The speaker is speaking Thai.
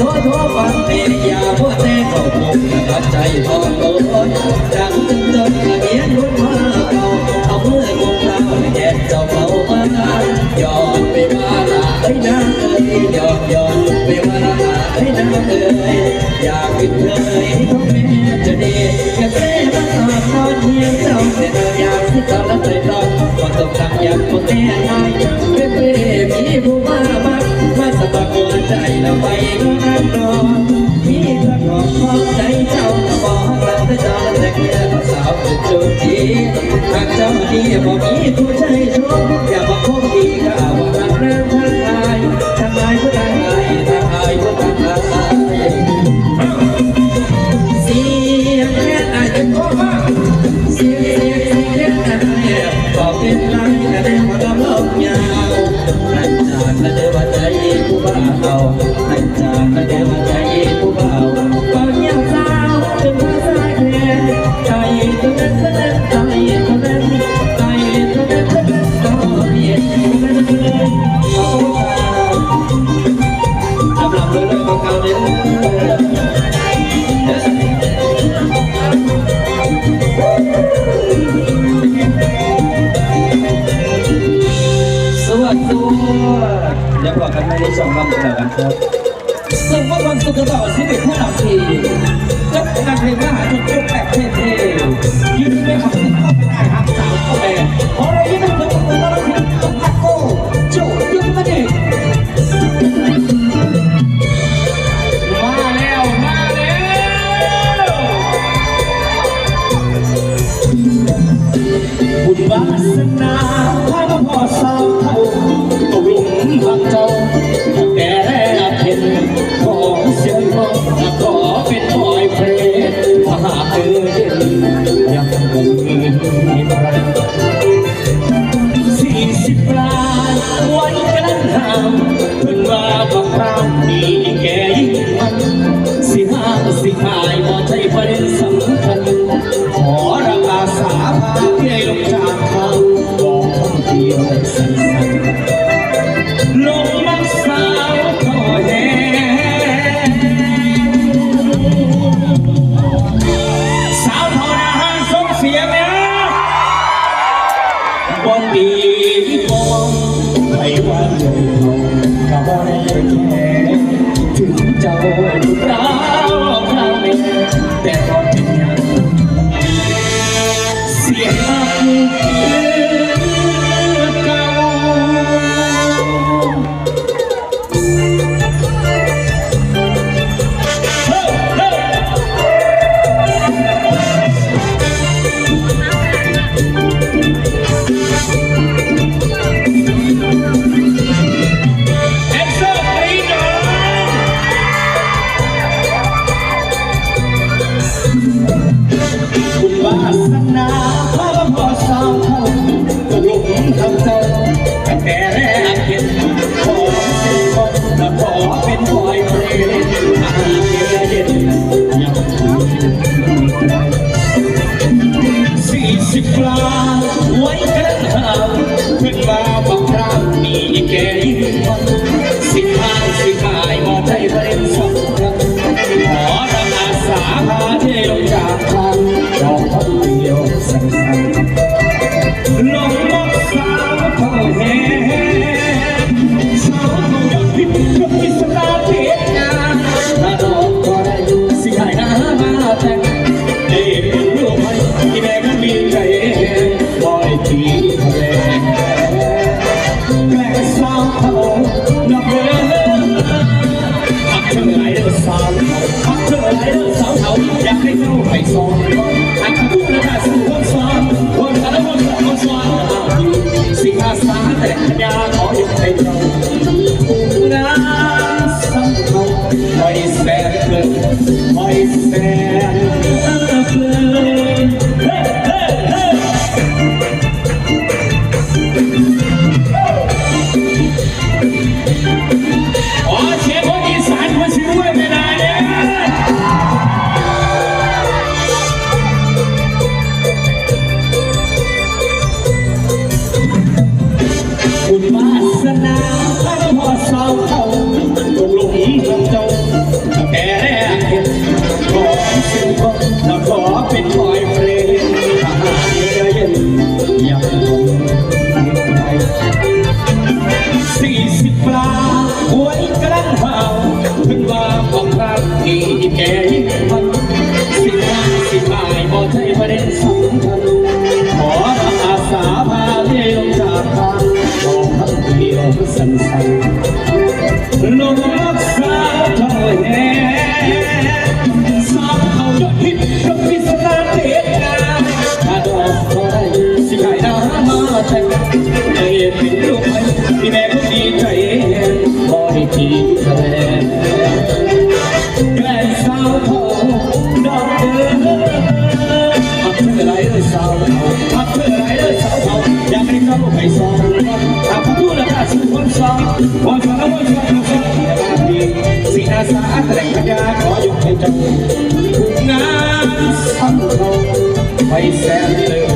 ทษโทษวันเตียาพ่อแต่เขาคงตัดใจทอง แต่เจ้าดีบ่มีผู้ใจชมอยาก ให้ได้ชมกันอีกหน่ลยนะครับซึ่งเมื่อวันศุกร์ต่อชีวิตผู้นำทีมแลการเพลงมหาชนยกแปกเท่ๆยืนไม่ขับติดได้ครับสาวเข้าไปขอเรายิ้มให้ทุกคนต้อนรับ สิบล้านไว้กันห่างเพิ่งมาบอกคราวนี้แกยิ่งมันสิหางสิหายบ่ใช่ประเด็นสำคัญขอรักอาสาพาเพื่ลงจากทางบอกคำเดียวสั้นๆลงมาสาวก็แห่สาวทอนาหารส่งเสียไหมบ่ปี วิพงไม่ว่าเรื่องเขาก็ดแค่ถึงเจ้าหราเราไม่แต่ก็ Vasana คุณวาสนาตั้งพอสาวเขา อกก็ได้สิให้ดามาแต่งเอ็นเป็นลูกไม้ที่แม่ก็ดีใจแห่งขอให้ทีแทนแก่สาวทองดอกเดินพักเพื่อไรเลยสาวทองพักเพื่อไรเลยสาวทองอยากให้เขาไปสองถ้าพักผู้ละกาสุดคนสองวันสองวันสองวันสองอย่บ้าดีสีอาสาแต่งขยาขอยกให้เจ้างานสังเขาไปแสนเลย